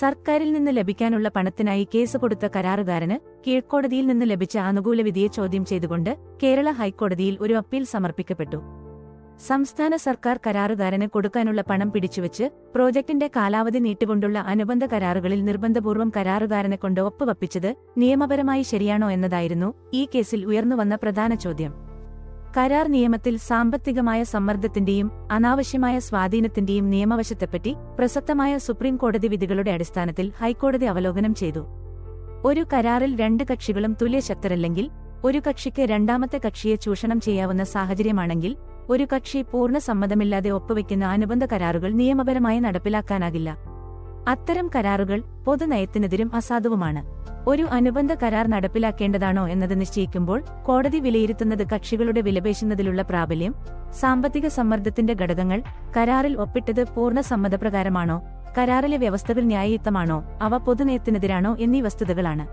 സർക്കാരിൽ നിന്ന് ലഭിക്കാനുള്ള പണത്തിനായി കേസ് കൊടുത്ത കരാറുകാരന് കീഴ്ക്കോടതിയിൽ നിന്ന് ലഭിച്ച ആനുകൂല വിധിയെ ചോദ്യം ചെയ്തുകൊണ്ട് കേരള ഹൈക്കോടതിയിൽ ഒരു അപ്പീൽ സമർപ്പിക്കപ്പെട്ടു. സംസ്ഥാന സർക്കാർ കരാറുകാരന് കൊടുക്കാനുള്ള പണം പിടിച്ചുവച്ച് പ്രോജക്ടിന്റെ കാലാവധി നീട്ടുകൊണ്ടുള്ള അനുബന്ധ കരാറുകളിൽ നിർബന്ധപൂർവം കരാറുകാരനെ കൊണ്ട് ഒപ്പുവപ്പിച്ചത് നിയമപരമായി ശരിയാണോ എന്നതായിരുന്നു ഈ കേസിൽ ഉയർന്നുവന്ന പ്രധാന ചോദ്യം. കരാർ നിയമത്തിൽ സാമ്പത്തികമായ സമ്മർദ്ദത്തിന്റെയും അനാവശ്യമായ സ്വാധീനത്തിന്റെയും നിയമവശത്തെപ്പറ്റി പ്രസക്തമായ സുപ്രീം കോടതി വിധികളുടെ അടിസ്ഥാനത്തിൽ ഹൈക്കോടതി അവലോകനം ചെയ്തു. ഒരു കരാറിൽ രണ്ട് കക്ഷികളും തുല്യശക്തരല്ലെങ്കിൽ ഒരു കക്ഷിക്ക് രണ്ടാമത്തെ കക്ഷിയെ ചൂഷണം ചെയ്യാവുന്ന സാഹചര്യമാണെങ്കിൽ ഒരു കക്ഷി പൂർണ സമ്മതമില്ലാതെ ഒപ്പുവെക്കുന്ന അനുബന്ധ കരാറുകൾ നിയമപരമായി നടപ്പിലാക്കാനാകില്ല. അത്തരം കരാറുകൾ പൊതുനയത്തിനെതിരും അസാധുവുമാണ്. ഒരു അനുബന്ധ കരാർ നടപ്പിലാക്കേണ്ടതാണോ എന്നത് നിശ്ചയിക്കുമ്പോൾ കോടതി വിലയിരുത്തുന്നത് കക്ഷികളുടെ വിലപേശുന്നതിലുള്ള പ്രാബല്യം സാമ്പത്തിക സമ്മർദ്ദത്തിന്റെ ഘടകങ്ങൾ കരാറിൽ ഒപ്പിട്ടത് പൂർണ സമ്മതപ്രകാരമാണോ കരാറിലെ വ്യവസ്ഥകൾ ന്യായയുക്തമാണോ അവ പൊതുനയത്തിനെതിരാണോ എന്നീ വസ്തുതകളാണ്.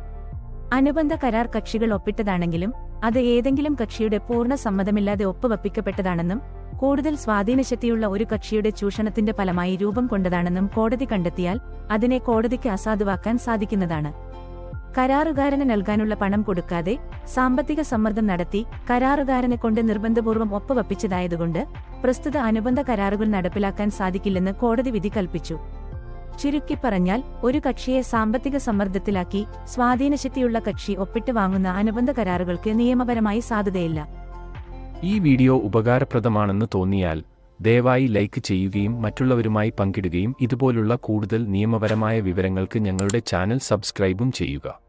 അനുബന്ധ കരാർ കക്ഷികൾ ഒപ്പിട്ടതാണെങ്കിലും അത് ഏതെങ്കിലും കക്ഷിയുടെ പൂർണ സമ്മതമില്ലാതെ ഒപ്പുവപ്പിക്കപ്പെട്ടതാണെന്നും കൂടുതൽ സ്വാധീനശക്തിയുള്ള ഒരു കക്ഷിയുടെ ചൂഷണത്തിന്റെ ഫലമായി രൂപം കൊണ്ടതാണെന്നും കോടതി കണ്ടെത്തിയാൽ അതിനെ കോടതിക്ക് അസാധുവാക്കാൻ സാധിക്കുന്നതാണ്. കരാറുകാരന് നൽകാനുള്ള പണം കൊടുക്കാതെ സാമ്പത്തിക സമ്മർദ്ദം നടത്തി കരാറുകാരനെ കൊണ്ട് നിർബന്ധപൂർവം ഒപ്പുവപ്പിച്ചതായതുകൊണ്ട് പ്രസ്തുത അനുബന്ധ കരാറുകൾ നടപ്പിലാക്കാൻ സാധിക്കില്ലെന്ന് കോടതി വിധി കൽപ്പിച്ചു. ചുരുക്കി പറഞ്ഞാൽ ഒരു കക്ഷിയെ സാമ്പത്തിക സമ്മർദ്ദത്തിലാക്കി സ്വാധീനശക്തിയുള്ള കക്ഷി ഒപ്പിട്ട് വാങ്ങുന്ന അനുബന്ധ കരാറുകൾക്ക് നിയമപരമായി സാധുതയില്ല. ഈ വീഡിയോ ഉപകാരപ്രദമാണെന്ന് തോന്നിയാൽ ദയവായി ലൈക്ക് ചെയ്യുകയും മറ്റുള്ളവരുമായി പങ്കിടുകയും ഇതുപോലുള്ള കൂടുതൽ നിയമപരമായ വിവരങ്ങൾക്ക് ഞങ്ങളുടെ ചാനൽ സബ്സ്ക്രൈബും ചെയ്യുക.